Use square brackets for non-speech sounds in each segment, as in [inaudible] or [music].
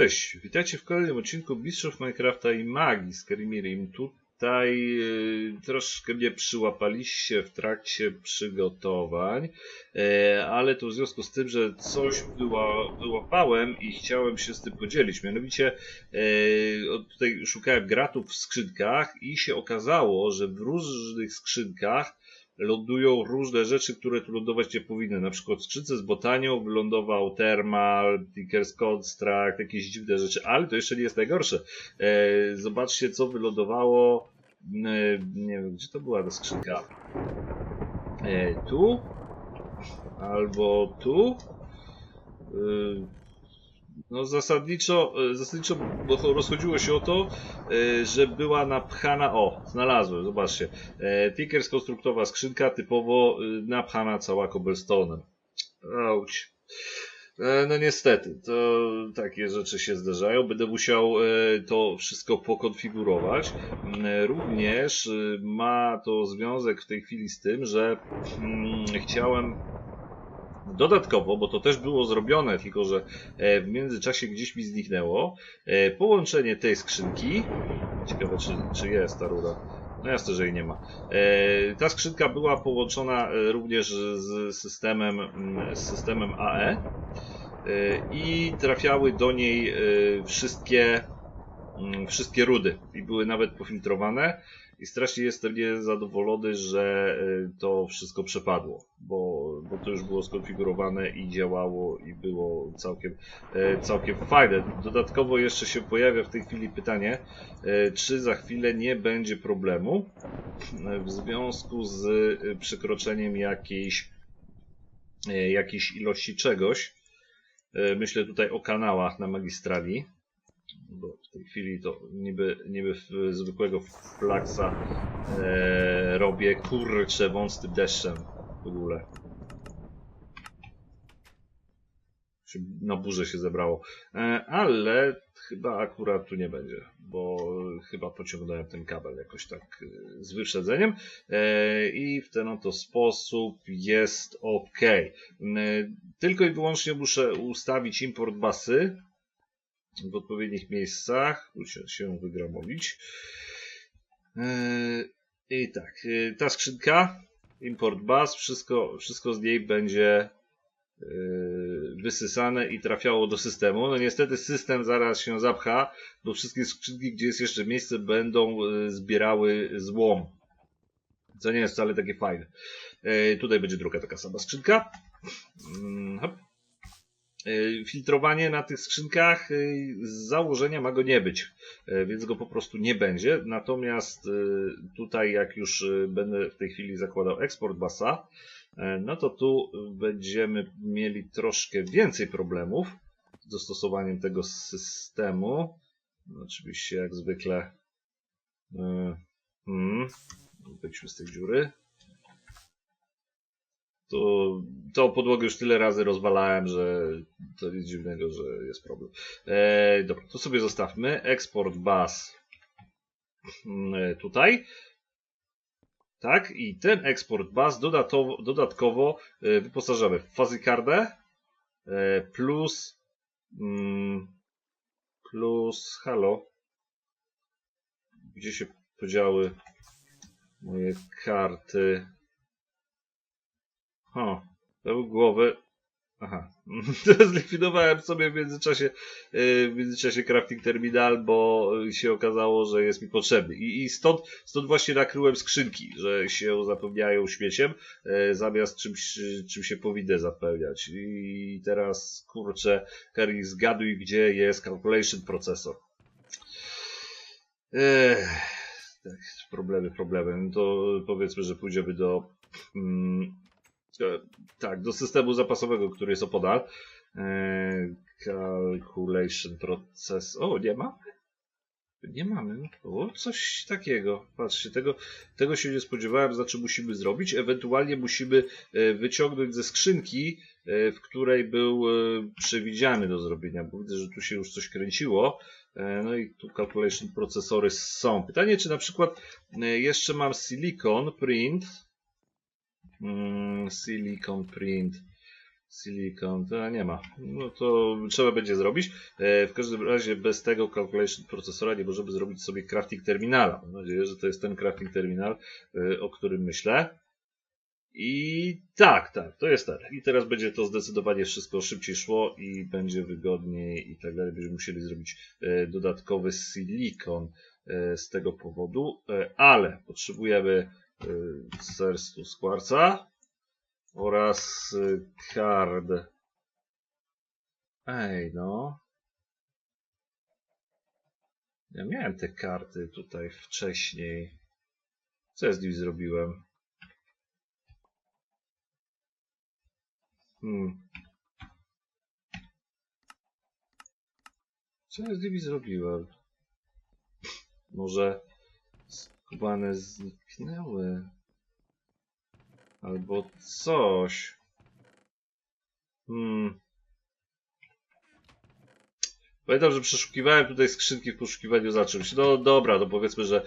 Cześć, witajcie w kolejnym odcinku Mistrzów Minecrafta i Magii z Kerimirim. Tutaj y, troszkę mnie przyłapaliście w trakcie przygotowań, e, ale to w związku z tym, że coś wyłapałem i chciałem się z tym podzielić. Mianowicie e, tutaj szukałem gratów w skrzynkach i się okazało, że w różnych skrzynkach lądują różne rzeczy, które tu lądować nie powinny. Na przykład w skrzynce z botanią wylądował Thermal, Tinker's Construct, jakieś dziwne rzeczy, ale to jeszcze nie jest najgorsze. E, zobaczcie, co wylądowało. E, nie wiem, gdzie to była ta skrzynka. E, tu? Albo tu? E, no zasadniczo, e, zasadniczo rozchodziło się o to, e, że była napchana, o, znalazłem, zobaczcie, e, Tinker's konstruktowa skrzynka typowo e, napchana cała cobblestone'em. Auć. E, No niestety, to takie rzeczy się zdarzają. Będę musiał e, to wszystko pokonfigurować. Mm, Również e, ma to związek w tej chwili z tym, że mm, chciałem dodatkowo, bo to też było zrobione, tylko że e, w międzyczasie gdzieś mi zniknęło, e, połączenie tej skrzynki. Ciekawe, czy, czy jest ta rura. No jasne, że jej nie ma. E, ta skrzynka była połączona również z systemem, mm, z systemem AE i trafiały do niej wszystkie, mm, wszystkie rudy i były nawet pofiltrowane. I strasznie jestem niezadowolony, że e, to wszystko przepadło, bo, bo to już było skonfigurowane i działało i było całkiem, e, całkiem fajne. Dodatkowo jeszcze się pojawia w tej chwili pytanie, e, czy za chwilę nie będzie problemu w związku z przekroczeniem jakiejś, jakiejś ilości czegoś. Myślę tutaj o kanałach na magistrali, bo w tej chwili to niby, niby zwykłego flaksa e, robię, kurczę, wąt z tym deszczem w ogóle. Na burzę się zebrało. E, ale chyba akurat tu nie będzie, bo chyba pociągnąłem ten kabel jakoś tak e, z wyprzedzeniem e, i w ten oto sposób jest ok. E, tylko i wyłącznie muszę ustawić import basy w odpowiednich miejscach. Tu się, się wygramowić. Yy, I tak, yy, ta skrzynka, import bus, wszystko, wszystko z niej będzie yy, wysysane i trafiało do systemu. No niestety system zaraz się zapcha, bo wszystkie skrzynki, gdzie jest jeszcze miejsce, będą zbierały złom. Co nie jest wcale takie fajne. Tutaj będzie druga taka sama skrzynka. Mm, hop. Yy, Filtrowanie na tych skrzynkach yy, z założenia ma go nie być, yy, więc go po prostu nie będzie. Natomiast tutaj, jak już będę w tej chwili zakładał eksport basa, no to tu będziemy mieli troszkę więcej problemów z dostosowaniem tego systemu. Oczywiście, jak zwykle, hmm, wyjdźmy z tej dziury to, to podłogę już tyle razy rozwalałem, że to nic dziwnego, że jest problem. E, dobra, to sobie zostawmy. Export bus mm, tutaj. Tak, i ten export bus dodatkowo, dodatkowo e, wyposażamy w fuzzycardę e, plus mm, plus halo. Gdzie się podziały moje karty? O, do głowy. Aha. [laughs] Zlikwidowałem sobie w międzyczasie, yy, w międzyczasie crafting terminal, bo się okazało, że jest mi potrzebny. I, i stąd, stąd właśnie nakryłem skrzynki, że się zapełniają śmieciem, yy, zamiast czymś, czym się powinny zapełniać. I teraz, kurczę, Kari, zgaduj, gdzie jest calculation processor. Ech, tak, problemy, problemy. No to powiedzmy, że pójdziemy do. Mm, tak, do systemu zapasowego, który jest opodal. E, calculation proces. O, nie ma? Nie mamy. O, coś takiego. Patrzcie, tego, tego się nie spodziewałem, znaczy musimy zrobić. Ewentualnie musimy e, wyciągnąć ze skrzynki, e, w której był e, przewidziany do zrobienia, bo widzę, że tu się już coś kręciło. E, No i tu calculation procesory są. Pytanie, czy na przykład e, jeszcze mam silicon print, Mm, silicon print. Silicon, to nie ma. No to trzeba będzie zrobić. E, w każdym razie bez tego calculation procesora nie możemy zrobić sobie crafting terminala. Mam nadzieję, że to jest ten crafting terminal, e, o którym myślę. I tak, tak, to jest tak. I teraz będzie to zdecydowanie wszystko szybciej szło i będzie wygodniej i tak dalej. Będziemy musieli zrobić e, dodatkowy silikon z tego powodu, ale potrzebujemy serstu z kwarca oraz card. Ej, no. Ja miałem te karty tutaj wcześniej. Co ja z nimi zrobiłem? Hmm. Co ja z nimi zrobiłem? Może skubane zniknęły? Albo coś. Hmm. Pamiętam, że przeszukiwałem tutaj skrzynki w poszukiwaniu za czymś. No dobra, to powiedzmy, że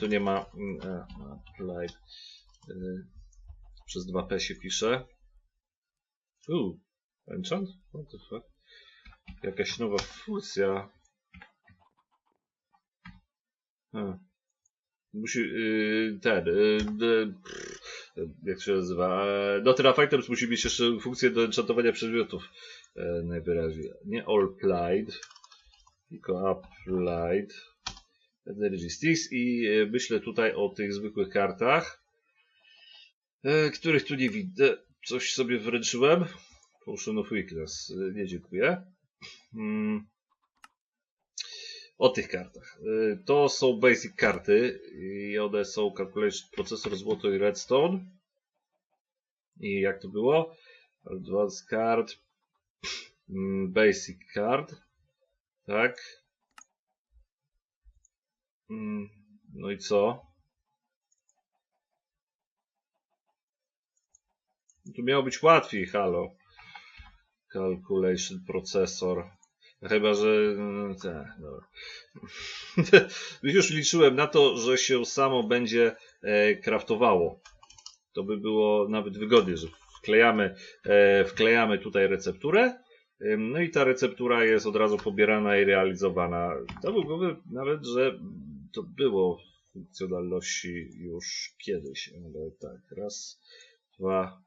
tu nie ma mm, e, apply. E, przez 2P się pisze. Uuu, enchant? What the fuck? Jakaś nowa funkcja. Hmm. Musi, yy, ten, yy, jak się nazywa, no ten Items musi mieć jeszcze funkcję do enchantowania przedmiotów, yy, najwyraźniej. Nie all applied, tylko applied energy sticks i yy, myślę tutaj o tych zwykłych kartach, yy, których tu nie widzę. Coś sobie wręczyłem. Potion of Weakness, nie dziękuję. Hmm o tych kartach. Y, to są basic karty i one są calculation procesor złoto i redstone. I jak to było? Advanced card, mm, basic card, tak. Mm, no i co? Tu miało być łatwiej, halo. Calculation processor. Chyba, że. Tak, no. [laughs] Już liczyłem na to, że się samo będzie e, kraftowało. To by było nawet wygodnie, że wklejamy, e, wklejamy tutaj recepturę. No i ta receptura jest od razu pobierana i realizowana. To byłoby nawet, że to było w funkcjonalności już kiedyś. Ale tak, raz, dwa,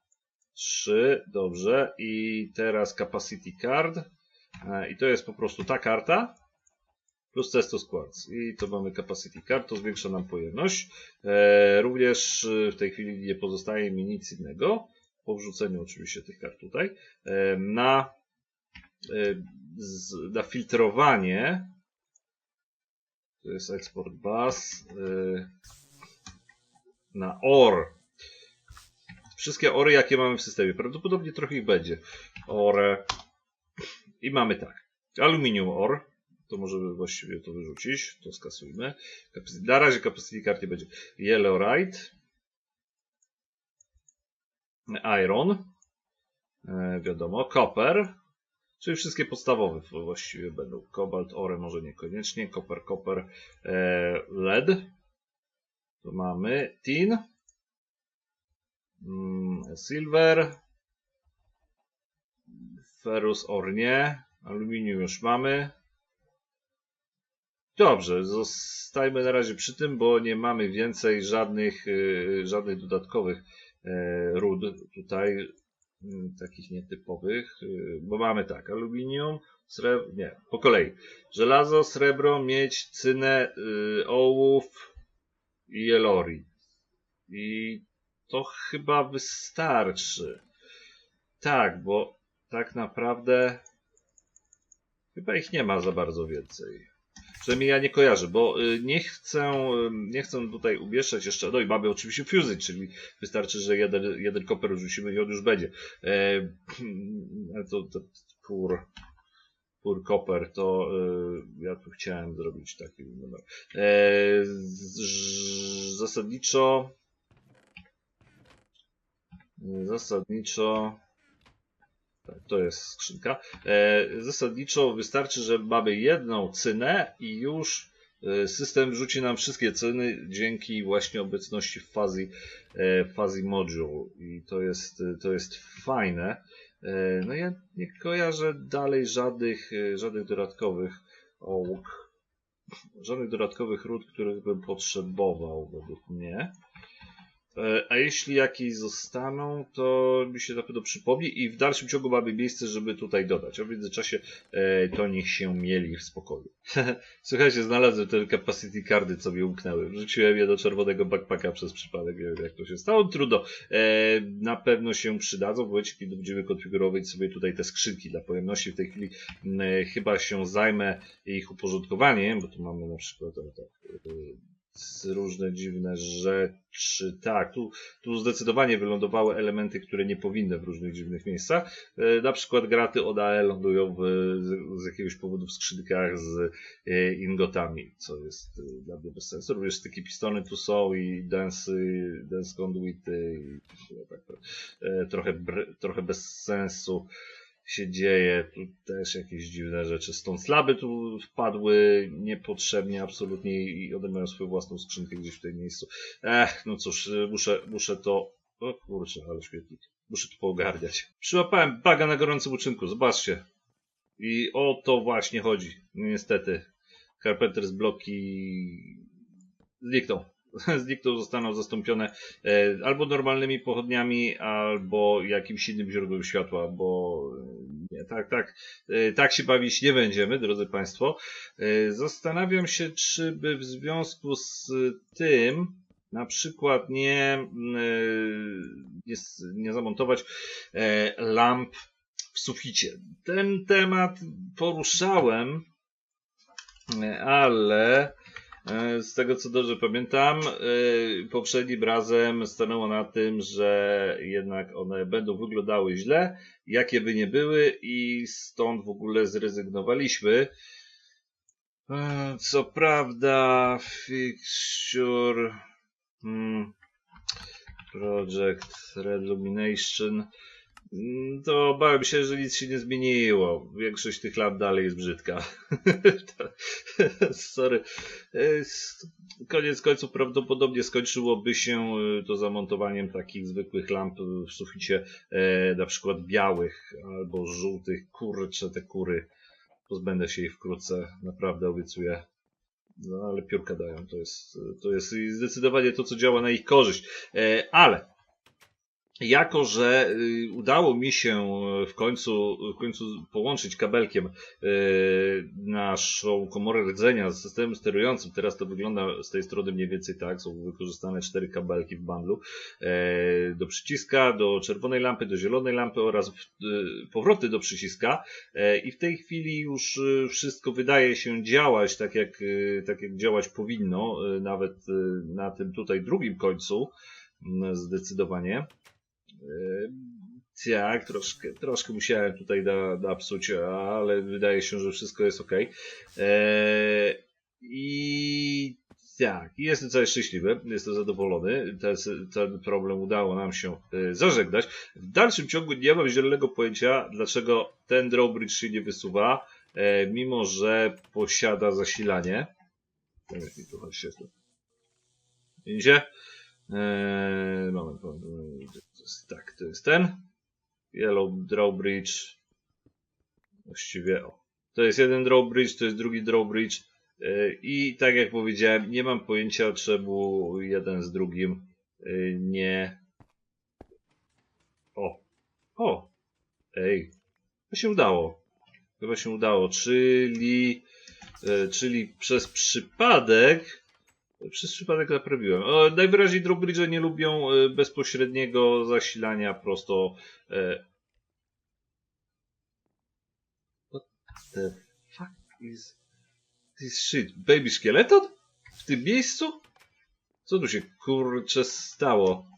trzy, dobrze. I teraz capacity card. E, I to jest po prostu ta karta plus Cestus Quartz. I to mamy Capacity Card, to zwiększa nam pojemność. E, również w tej chwili nie pozostaje mi nic innego, po wrzuceniu oczywiście tych kart tutaj, e, na, na filtrowanie to jest export bus na OR. Wszystkie ORy, jakie mamy w systemie. Prawdopodobnie trochę ich będzie. OR i mamy tak. Aluminium ore. To możemy właściwie to wyrzucić. To skasujmy. Na razie capacity card nie będzie. Yellowite. Iron. E, wiadomo. Copper. Czyli wszystkie podstawowe właściwie będą. Cobalt, ore może niekoniecznie. Copper, copper, e, lead. Tu mamy tin. Mm, silver. Ferus or nie. Aluminium już mamy. Dobrze, zostajmy na razie przy tym, bo nie mamy więcej żadnych, y, żadnych dodatkowych e, ród tutaj, y, takich nietypowych, y, bo mamy tak, aluminium, srebro, nie, po kolei. Żelazo, srebro, miedź, cynę, ołów i jelori. I to chyba wystarczy. Tak, bo tak naprawdę chyba ich nie ma za bardzo więcej. Przynajmniej ja nie kojarzę, bo y, nie chcę, nie chcę tutaj umieszczać jeszcze, no i mamy oczywiście fusy, czyli wystarczy, że jeden, jeden koper rzucimy i on już będzie. E, [clears throat] to, to pur, pur koper, to e, ja tu chciałem zrobić taki numer. E, zasadniczo zasadniczo to jest skrzynka. E, zasadniczo wystarczy, że mamy jedną cynę i już e, system wrzuci nam wszystkie ceny dzięki właśnie obecności w fuzzy, e, fuzzy module i to jest, to jest fajne. E, no ja nie kojarzę dalej żadnych, żadnych dodatkowych ołóg, żadnych dodatkowych ród, których bym potrzebował według mnie. E, a jeśli jakieś zostaną, to mi się na pewno przypomni i w dalszym ciągu mamy miejsce, żeby tutaj dodać. A w międzyczasie e, to niech się mieli w spokoju. [laughs] Słuchajcie, znalazłem te capacity cardy, co mi umknęły. Wrzuciłem je do czerwonego backpacka przez przypadek. Nie wiem, jak to się stało. Trudno. E, na pewno się przydadzą w momencie, kiedy będziemy konfigurować sobie tutaj te skrzynki dla pojemności. W tej chwili chyba się zajmę ich uporządkowaniem, bo tu mamy na przykład tak, różne dziwne rzeczy. Tak, tu, tu zdecydowanie wylądowały elementy, które nie powinny w różnych dziwnych miejscach. E, na przykład graty od AE lądują w, z, jakiegoś powodu w skrzynkach z e, ingotami, co jest e, dla mnie bez sensu. Również takie pistony tu są i dance, dance conduity i tak, e, trochę, trochę bez sensu się dzieje. Tu też jakieś dziwne rzeczy. Stąd slaby tu wpadły niepotrzebnie absolutnie i one mają swoją własną skrzynkę gdzieś w tym miejscu. Ech, no cóż, muszę, muszę to... O kurczę, ale śmietnik. Muszę to poogarniać. Przyłapałem baga na gorącym uczynku, zobaczcie. I o to właśnie chodzi. Niestety. Carpenter's bloki znikną. [laughs] znikną, zostaną zastąpione e, albo normalnymi pochodniami, albo jakimś innym źródłem światła, bo e, nie, tak, tak, e, tak się bawić nie będziemy, drodzy Państwo. Zastanawiam się, czy by w związku z tym na przykład nie, nie, nie zamontować lamp w suficie. Ten temat poruszałem, ale z tego co dobrze pamiętam, e, poprzednim razem stanęło na tym, że jednak one będą wyglądały źle, jakie by nie były, i stąd w ogóle zrezygnowaliśmy. E, co prawda, Fixture hmm, Project Relumination Mm, to bałem się, że nic się nie zmieniło. Większość tych lamp dalej jest brzydka. [laughs] Sorry. E, koniec końców prawdopodobnie skończyłoby się e, to zamontowaniem takich zwykłych lamp w suficie, e, na przykład białych albo żółtych. Kurcze, te kury. Pozbędę się ich wkrótce, naprawdę obiecuję. No ale piórka dają, to jest, to jest zdecydowanie to, co działa na ich korzyść. Ale jako że y, udało mi się w końcu, w końcu połączyć kabelkiem y, naszą komorę rdzenia z systemem sterującym, teraz to wygląda z tej strony mniej więcej tak, są wykorzystane cztery kabelki w bundlu, e, do przyciska, do czerwonej lampy, do zielonej lampy oraz y, powroty do przyciska. E, i w tej chwili już wszystko wydaje się działać tak jak, tak jak działać powinno, nawet na tym tutaj drugim końcu zdecydowanie. Tak, troszkę, troszkę musiałem tutaj napsuć, ale wydaje się, że wszystko jest ok. Eee, I tak, jestem cały szczęśliwy, jestem zadowolony. Ten, ten problem udało nam się e, zażegnać. W dalszym ciągu nie mam zielonego pojęcia, dlaczego ten drawbridge się nie wysuwa, e, mimo że posiada zasilanie. Jak mi tu świetło. Widzicie? Eee, moment, moment, moment. Tak, to jest ten. Yellow Drawbridge. Właściwie, o. To jest jeden drawbridge, to jest drugi drawbridge. Eee, I tak jak powiedziałem, nie mam pojęcia, czemu jeden z drugim eee, nie. O! O! Ej! To się udało. Chyba się udało, czyli. E, czyli przez przypadek przez przypadek naprawiłem. O, najwyraźniej drawbridge nie lubią e, bezpośredniego zasilania prosto. E... What the fuck is this shit? Baby szkieleton? W tym miejscu? Co tu się kurcze stało?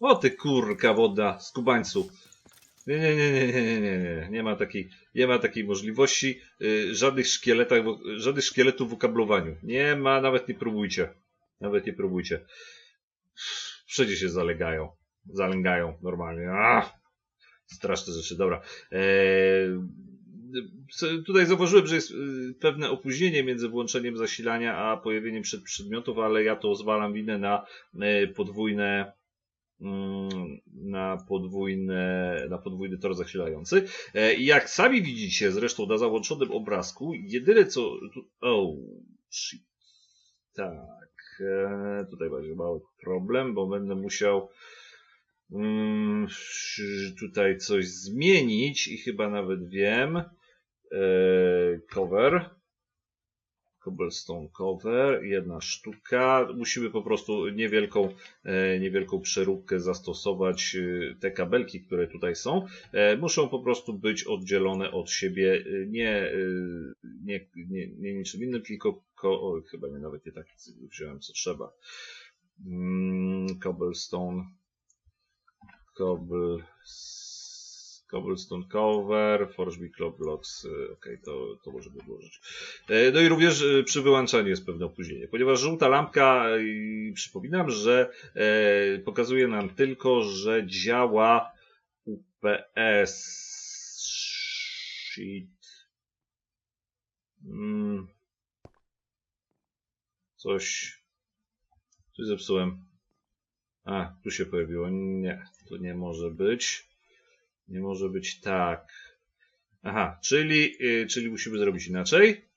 O ty kurka woda, skubańcu. Nie, nie, nie, nie, nie, nie, nie, nie ma takiej, nie ma takiej możliwości. Yy, żadnych szkieletach, żadnych szkieletów w ukablowaniu. Nie ma, nawet nie próbujcie. Nawet nie próbujcie. Wszędzie się zalegają. Zalęgają normalnie. Ach, straszne rzeczy, dobra. Eee, tutaj zauważyłem, że jest y, pewne opóźnienie między włączeniem zasilania a pojawieniem przedmiotów, ale ja to zwalam winę na y, podwójne na, podwójne, na podwójny tor zasilający. E, I jak sami widzicie, zresztą na załączonym obrazku, jedyne co... Oh, shit. Tak, e, tutaj będzie mały problem, bo będę musiał mm, tutaj coś zmienić i chyba nawet wiem. E, cover cobblestone cover, jedna sztuka. Musimy po prostu niewielką, e, niewielką przeróbkę zastosować. E, te kabelki, które tutaj są, e, muszą po prostu być oddzielone od siebie, nie, nie, nie, nie niczym innym, tylko o, chyba nie nawet nie tak wziąłem co trzeba. Mm, cobblestone cobblestone Cobblestone Cover, Forge Club Blocks, y, ok, to, to możemy włożyć. E, no i również y, przy wyłączaniu jest pewne opóźnienie, ponieważ żółta lampka, i przypominam, że e, pokazuje nam tylko, że działa UPS. Shit. Hmm. Coś. Coś zepsułem. A, tu się pojawiło. Nie, to nie może być. Nie może być tak. Aha, czyli, yy, czyli musimy zrobić inaczej.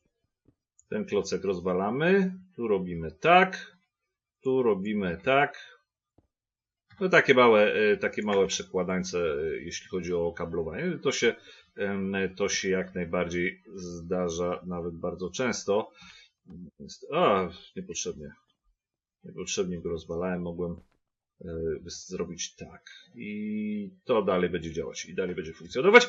Ten klocek rozwalamy. Tu robimy tak. Tu robimy tak. No takie małe, yy, takie małe przekładańce, yy, jeśli chodzi o kablowanie. To się, to się jak najbardziej zdarza nawet bardzo często. A, niepotrzebnie. Niepotrzebnie go rozwalałem. Mogłem zrobić tak. I to dalej będzie działać i dalej będzie funkcjonować.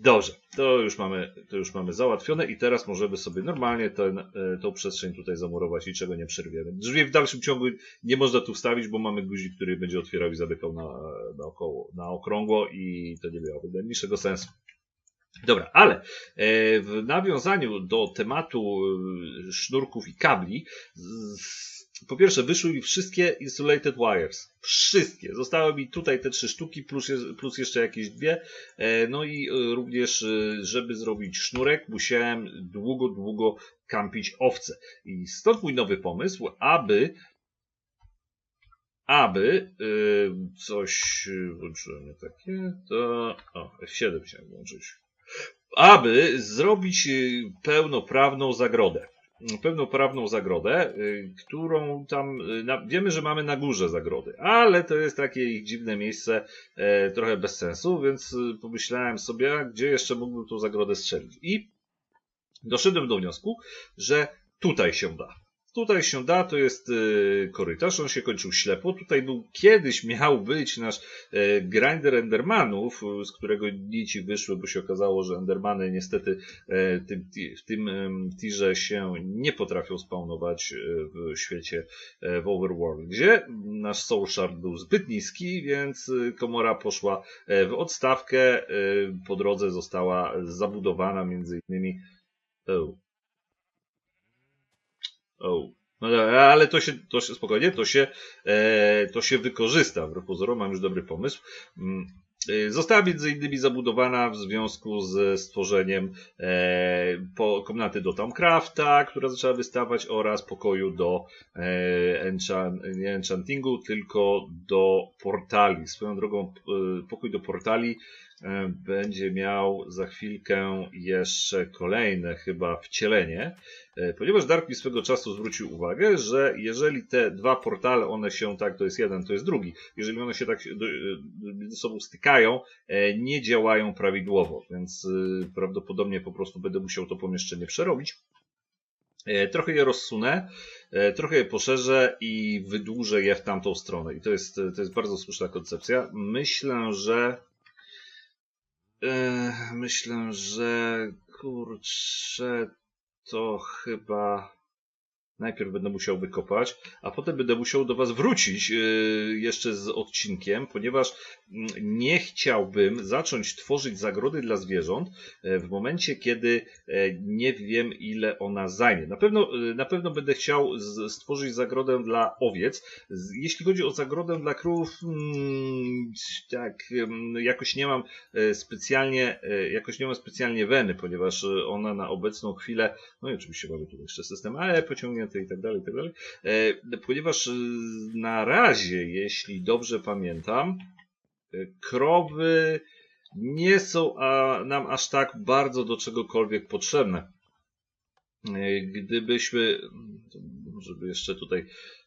Dobrze, to już mamy, to już mamy załatwione i teraz możemy sobie normalnie ten, e, tą przestrzeń tutaj zamurować i czego nie przerwiemy. Drzwi w dalszym ciągu nie można tu wstawić, bo mamy guzik, który będzie otwierał i zamykał na, na, około, na okrągło i to nie miałoby najmniejszego sensu. Dobra, ale e, w nawiązaniu do tematu sznurków i kabli, po pierwsze, wyszły mi wszystkie insulated wires. Wszystkie. Zostały mi tutaj te trzy sztuki, plus, plus jeszcze jakieś dwie. E, no i e, również, e, żeby zrobić sznurek, musiałem długo, długo kampić owce. I stąd mój nowy pomysł, aby aby coś włączyłem takie, to o, F7 chciałem włączyć. Aby zrobić pełnoprawną zagrodę pełnoprawną zagrodę, y, którą tam, y, na, wiemy, że mamy na górze zagrody, ale to jest takie ich dziwne miejsce, e, trochę bez sensu, więc y, pomyślałem sobie, gdzie jeszcze mógłbym tą zagrodę strzelić. I doszedłem do wniosku, że tutaj się da. Tutaj się da, to jest y, korytarz, on się kończył ślepo. Tutaj był kiedyś miał być nasz e, grinder Endermanów, z którego nici wyszły, bo się okazało, że Endermany niestety e, w tym tirze się nie potrafią spawnować e, w świecie w Overworld, gdzie nasz Soul Shard był zbyt niski, więc komora poszła w odstawkę. Po drodze została zabudowana między innymi Oh. No ale to się, to się spokojnie, to się, e, to się wykorzysta. W pozorom mam już dobry pomysł. Mm, e, została między innymi zabudowana w związku z stworzeniem e, po, komnaty do Tomcrafta, która zaczęła wystawać oraz pokoju do e, nie enchantingu, tylko do portali. Swoją drogą e, pokój do portali będzie miał za chwilkę jeszcze kolejne chyba wcielenie, e, ponieważ Dark swego czasu zwrócił uwagę, że jeżeli te dwa portale, one się tak, to jest jeden, to jest drugi, jeżeli one się tak e, między sobą stykają, nie działają prawidłowo, więc prawdopodobnie po prostu będę musiał to pomieszczenie przerobić. Trochę je rozsunę, trochę je poszerzę i wydłużę je w tamtą stronę. I to jest, to jest bardzo słuszna koncepcja. Myślę, że myślę, że kurczę, to chyba Najpierw będę musiał wykopać, a potem będę musiał do Was wrócić yy, jeszcze z odcinkiem, ponieważ mm, nie chciałbym zacząć tworzyć zagrody dla zwierząt yy, w momencie, kiedy yy, nie wiem, ile ona zajmie. Na pewno, na pewno będę chciał stworzyć zagrodę dla owiec. Jeśli chodzi o zagrodę dla krów, mm, tak, jakoś nie mam specjalnie, jakoś nie mam specjalnie weny, ponieważ ona na obecną chwilę, no i oczywiście mamy tu jeszcze system ale pociągnie i tak tak. E, ponieważ e, na razie, jeśli dobrze pamiętam, e, krowy nie są nam aż tak bardzo do czegokolwiek potrzebne. Gdybyśmy, żeby jeszcze tutaj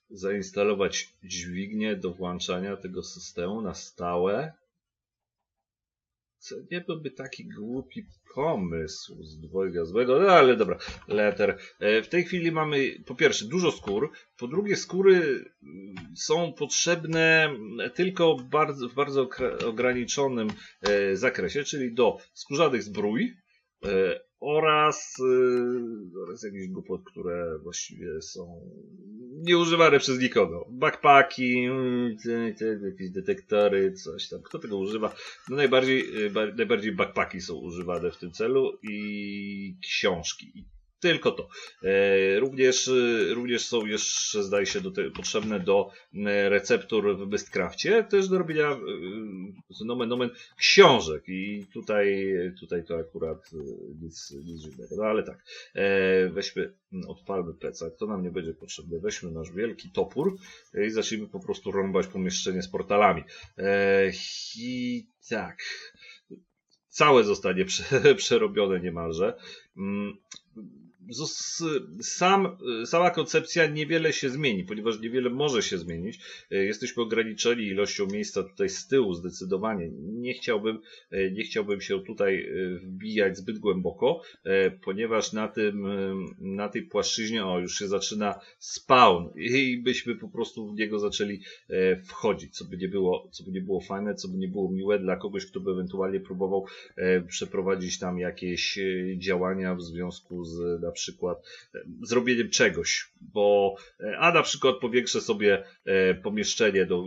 zainstalować dźwignię do włączania tego systemu na stałe, co nie byłby taki głupi pomysł z dwojga złego, no ale dobra, letter. E, W tej chwili mamy po pierwsze dużo skór, po drugie skóry mm, są potrzebne tylko bardzo, w bardzo ograniczonym e, zakresie, czyli do skórzanych zbrój e, oraz, e, oraz jakichś głupot, które właściwie są nieużywane przez nikogo. Backpacki, mm, jakieś detektory, coś tam. Kto tego używa? No najbardziej, ba- najbardziej backpacki są używane w tym celu i książki. Tylko to. E, Również, e, również są jeszcze, zdaje się, do te, potrzebne do e, receptur w Bestcrafcie, też do robienia nomen nomen książek i tutaj, tutaj to akurat nic, nic dziwnego. No ale tak, weźmy, mm, odpalmy plecak, to nam nie będzie potrzebne. Weźmy nasz wielki topór i zacznijmy po prostu rąbać pomieszczenie z portalami. I tak, całe zostanie prze, [laughs] przerobione niemalże. Sam, sama koncepcja niewiele się zmieni, ponieważ niewiele może się zmienić. E, Jesteśmy ograniczeni ilością miejsca tutaj z tyłu zdecydowanie. Nie chciałbym, e, nie chciałbym się tutaj e, wbijać zbyt głęboko, ponieważ na tym, na tej płaszczyźnie, o już się zaczyna spawn i byśmy po prostu w niego zaczęli wchodzić, co by nie było, co by nie było fajne, co by nie było miłe dla kogoś, kto by ewentualnie próbował przeprowadzić tam jakieś działania w związku z na przykład zrobieniem czegoś, bo e, a na przykład powiększę sobie e, pomieszczenie do,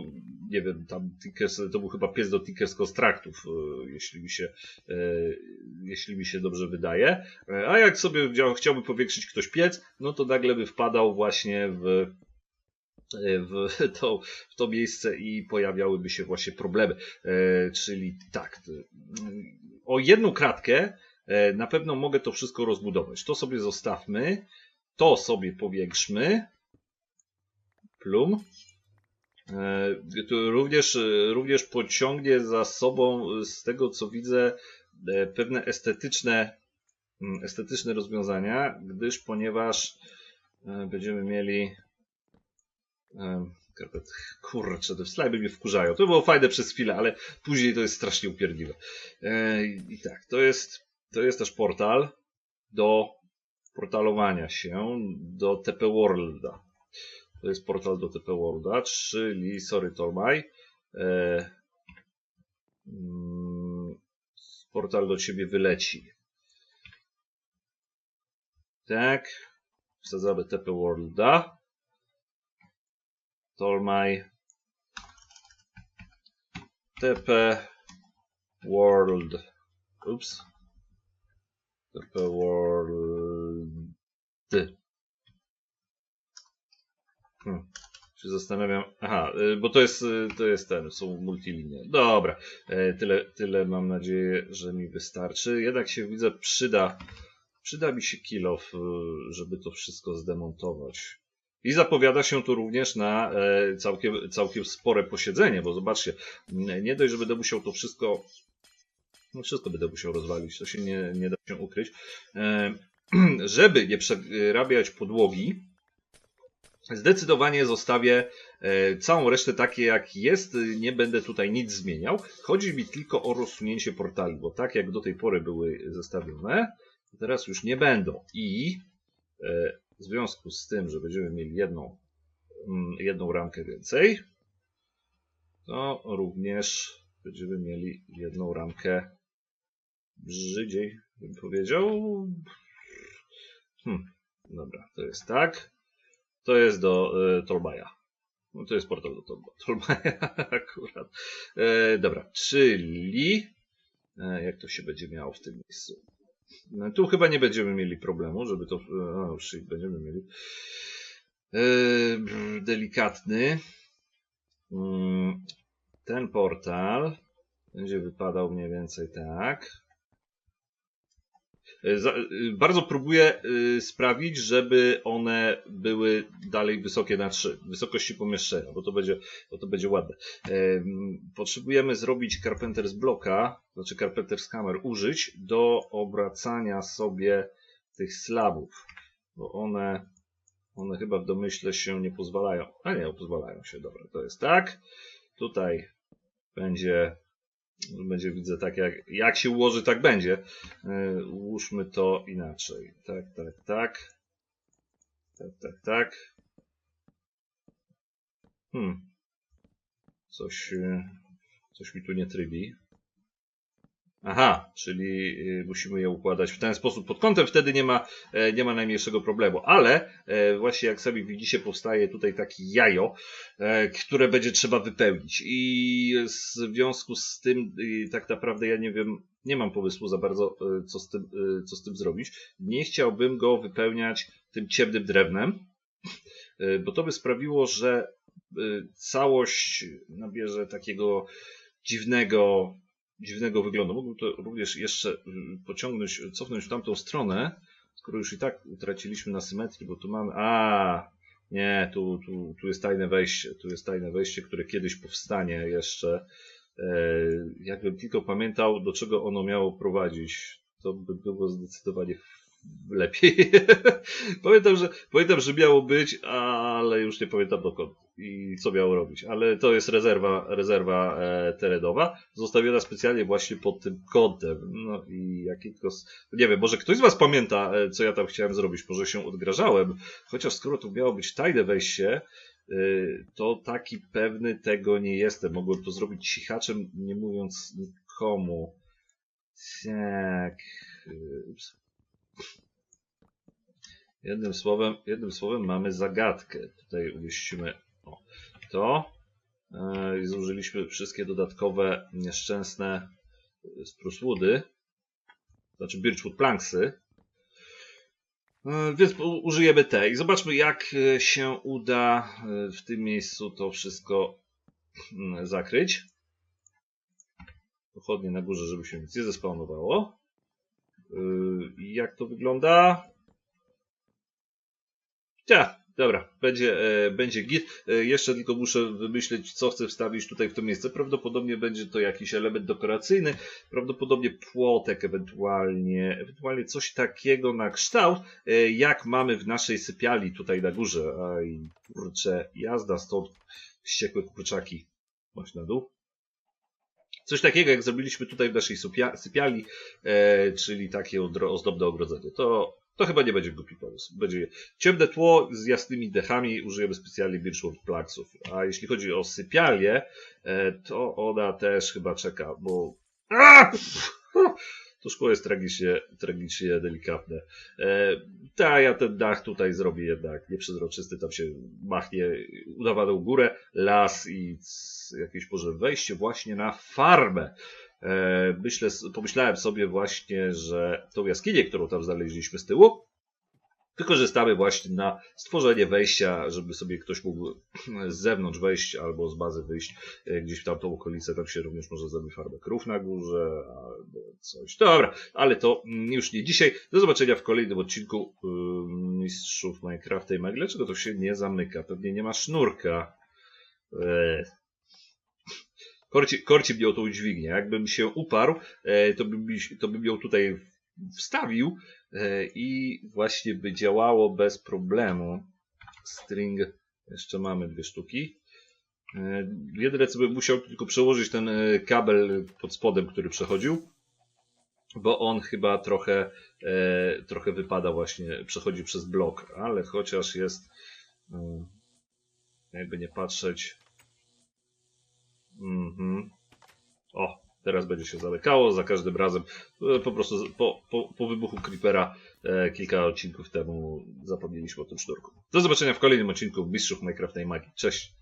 nie wiem, tam Tickers, to był chyba pies do Tickers kontraktów, e, jeśli mi się, jeśli mi się dobrze wydaje, a jak sobie chciał- chciałby powiększyć ktoś piec, no to nagle by wpadał właśnie w w [laughs] to, w to miejsce i pojawiałyby się właśnie problemy. Czyli tak, o jedną kratkę na pewno mogę to wszystko rozbudować. To sobie zostawmy, to sobie powiększmy. Plum. E, również, e, również pociągnie za sobą, e, z tego co widzę, e, pewne estetyczne, mm, estetyczne rozwiązania, gdyż ponieważ e, będziemy mieli kurczę, te slajdy mnie wkurzają. To było fajne przez chwilę, ale później to jest strasznie upierdliwe. E, i tak, to jest, to jest też portal do portalowania się do TP Worlda. To jest portal do TP Worlda, czyli, sorry Tolmaj, e, mm, portal do ciebie wyleci. Tak, wsadzamy TP Worlda. Tolmaj TP World. Ups. World. Hmm. Się zastanawiam. Aha, y, bo to jest, y, to jest ten, są multilinie. Dobra, tyle, tyle mam nadzieję, że mi wystarczy. Jednak się widzę, przyda, przyda mi się y, żeby to wszystko zdemontować. I zapowiada się tu również na e, całkiem, całkiem spore posiedzenie, bo zobaczcie, nie dość, że będę musiał to wszystko, no wszystko będę musiał rozwalić, to się nie, nie da się ukryć. E, [clears throat] żeby nie przerabiać podłogi, zdecydowanie zostawię e, całą resztę takie jak jest, nie będę tutaj nic zmieniał. Chodzi mi tylko o rozsunięcie portali, bo tak jak do tej pory były zestawione, teraz już nie będą. I e, w związku z tym, że będziemy mieli jedną, mm, jedną ramkę więcej, to również będziemy mieli jedną ramkę brzydziej, bym powiedział. Hmm, dobra, to jest tak. To jest do e, Tolbaja. No to jest portal do Tolba- [laughs] Tolbaja akurat. E, dobra, czyli e, jak to się będzie miało w tym miejscu? No, tu chyba nie będziemy mieli problemu, żeby to. O, shit, będziemy mieli. E, delikatny. Mm, Ten portal będzie wypadał mniej więcej tak. E, e, Bardzo próbuję e, sprawić, żeby one były dalej wysokie na 3, wysokości pomieszczenia, bo to będzie, bo to będzie ładne. Em, Potrzebujemy zrobić Carpenter's bloka, znaczy Carpenter's Hammer użyć do obracania sobie tych slabów, bo one, one chyba w domyśle się nie pozwalają. A nie, pozwalają się, dobra, to jest tak. Tutaj będzie, będzie widzę tak, jak, jak się ułoży, tak będzie. E, Ułóżmy to inaczej. Tak, tak, tak. Tak, tak, tak. Hmm. Coś, e, coś mi tu nie trybi. Aha, czyli y, musimy je układać w ten sposób pod kątem, wtedy nie ma, e, nie ma najmniejszego problemu. Ale e, właśnie jak sobie widzicie, powstaje tutaj taki jajo, e, które będzie trzeba wypełnić. I w związku z tym, y, tak naprawdę ja nie wiem, nie mam pomysłu za bardzo, co z tym, co z tym zrobić. Nie chciałbym go wypełniać tym ciemnym drewnem, bo to by sprawiło, że całość nabierze takiego dziwnego, dziwnego wyglądu. Mógłbym to również jeszcze y, pociągnąć, cofnąć w tamtą stronę, skoro już i tak utraciliśmy na symetrii, bo tu mamy. A, nie, tu, tu, tu jest tajne wejście. Tu jest tajne wejście, które kiedyś powstanie jeszcze. E, Jakbym tylko pamiętał, do czego ono miało prowadzić, to by było zdecydowanie lepiej. [laughs] pamiętam, że, pamiętam, że miało być, ale już nie pamiętam dokąd i co miało robić. Ale to jest rezerwa, rezerwa e, terenowa, zostawiona specjalnie właśnie pod tym kątem. No i jak tylko. Nie wiem, może ktoś z Was pamięta, e, co ja tam chciałem zrobić. Może się odgrażałem. Chociaż skoro tu miało być tajne wejście, e, to taki pewny tego nie jestem. Mogłem to zrobić cichaczem, nie mówiąc nikomu. Tak. Ups. Jednym słowem, jednym słowem mamy zagadkę. Tutaj umieścimy o, to. E, I zużyliśmy wszystkie dodatkowe nieszczęsne sprucewoody, znaczy birchwood planksy. E, Więc użyjemy tej. Zobaczmy, jak e, się uda w tym miejscu to wszystko mm, zakryć. Pochodnie na górze, żeby się nic nie zespawnowało. I jak to wygląda? Ja, dobra, będzie, e, będzie git. E, jeszcze tylko muszę wymyśleć, co chcę wstawić tutaj w to miejsce. Prawdopodobnie będzie to jakiś element dekoracyjny, prawdopodobnie płotek, ewentualnie, ewentualnie coś takiego na kształt, e, jak mamy w naszej sypialni tutaj na górze. Aj, kurczę, jazda stąd, wściekłe kurczaki. Chodź na dół. Coś takiego, jak zrobiliśmy tutaj w naszej sypia- sypialni, e, czyli takie ozdobne ogrodzenie. To, to chyba nie będzie głupi pomysł. Będzie ciemne tło z jasnymi dechami, użyjemy specjalnie Birchwood Plaksów. A jeśli chodzi o sypialię, e, to ona też chyba czeka, bo... A! To szkło jest tragicznie, tragicznie delikatne. E, ta, ja ten dach tutaj zrobię jednak nieprzezroczysty, tam się machnie udawaną górę, las i jakieś może wejście właśnie na farmę. E, myślę, pomyślałem sobie właśnie, że tą jaskinię, którą tam znaleźliśmy z tyłu, wykorzystamy właśnie na stworzenie wejścia, żeby sobie ktoś mógł z zewnątrz wejść albo z bazy wyjść e, gdzieś w tamtą okolicę. Tam się również może zrobić farmę krów na górze albo coś. Dobra, ale to mm, już nie dzisiaj. Do zobaczenia w kolejnym odcinku yy, Mistrzów Minecrafta i Magii. Dlaczego to się nie zamyka? Pewnie nie ma sznurka. Eee. Korci, korci mnie o tą dźwignię. Jakbym się uparł, e, to bym, to tutaj wstawił e, i właśnie by działało bez problemu. String, jeszcze mamy dwie sztuki. E, Jedyne co bym musiał tylko przełożyć ten e, kabel pod spodem, który przechodził, bo on chyba trochę, trochę wypada właśnie, przechodzi przez blok, ale chociaż jest, jakby nie patrzeć, Mhm. O, teraz będzie się zamykało za każdym razem. E, Po prostu po, po, po wybuchu Creepera e, kilka odcinków temu zapomnieliśmy o tym sznurku. Do zobaczenia w kolejnym odcinku Mistrzów Minecrafta i Magii. Cześć!